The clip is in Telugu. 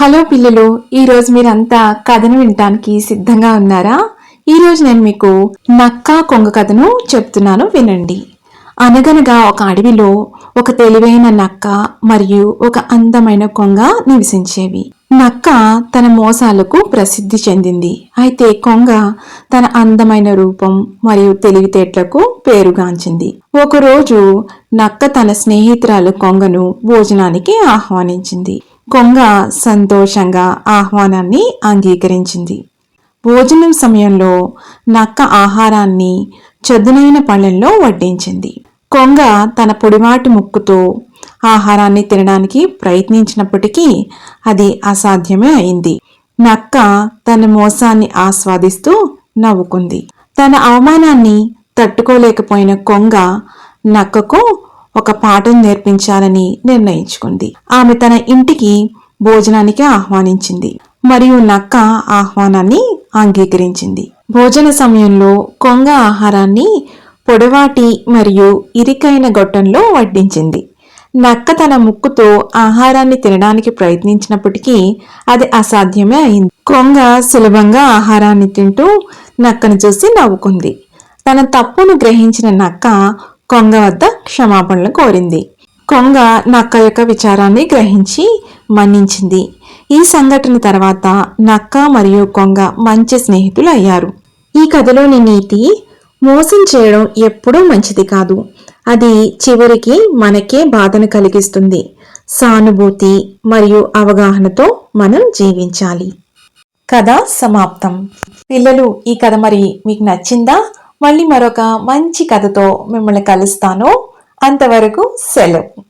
హలో పిల్లలు ఈరోజు మీరంతా కథను వినటానికి సిద్ధంగా ఉన్నారా? ఈరోజు నేను మీకు నక్క కొంగ కథను చెప్తున్నాను వినండి. అనగనగా ఒక అడవిలో ఒక తెలివైన నక్క మరియు ఒక అందమైన కొంగ నివసించేవి. నక్క తన మోసాలకు ప్రసిద్ధి చెందింది. అయితే కొంగ తన అందమైన రూపం మరియు తెలివితేటలకు పేరుగాంచింది. ఒకరోజు నక్క తన స్నేహితురాలు కొంగను భోజనానికి ఆహ్వానించింది. కొంగ సంతోషంగా ఆహ్వానాన్ని అంగీకరించింది. భోజనం సమయంలో నక్క ఆహారాన్ని చదునైన పళ్ళెంలో వడ్డించింది. కొంగ తన పొడిమాటి ముక్కుతో ఆహారాన్ని తినడానికి ప్రయత్నించినప్పటికీ అది అసాధ్యమే అయింది. నక్క తన మోసాన్ని ఆస్వాదిస్తూ నవ్వుకుంది. తన అవమానాన్ని తట్టుకోలేకపోయిన కొంగ నక్కకు ఒక పాఠం నేర్పించాలని నిర్ణయించుకుంది. ఆమె తన ఇంటికి భోజనానికి ఆహ్వానించింది. మరియు నక్క ఆహ్వానాన్ని అంగీకరించింది. భోజన సమయంలో కొంగ ఆహారాన్ని పొడవాటి మరియు ఇరికైన గొట్టంలో వడ్డించింది. నక్క తన ముక్కుతో ఆహారాన్ని తినడానికి ప్రయత్నించినప్పటికీ అది అసాధ్యమే అయింది. కొంగ సులభంగా ఆహారాన్ని తింటూ నక్కను చూసి నవ్వుకుంది. తన తప్పును గ్రహించిన నక్క కొంగ వద్ద క్షమాపణలు కోరింది. కొంగ నక్క యొక్క విచారాన్ని గ్రహించి మన్నించింది. ఈ సంఘటన తర్వాత నక్క మరియు కొంగ మంచి స్నేహితులు అయ్యారు ఈ కథలోని నీతి మోసం చేయడం ఎప్పుడూ మంచిది కాదు. అది చివరికి మనకే బాధను కలిగిస్తుంది. సానుభూతి మరియు అవగాహనతో మనం జీవించాలి. కథ సమాప్తం. పిల్లలు ఈ కథ మరి మీకు నచ్చిందా? మళ్ళీ మరొక మంచి కథతో మిమ్మల్ని కలుస్తాను. అంతవరకు సెలవు.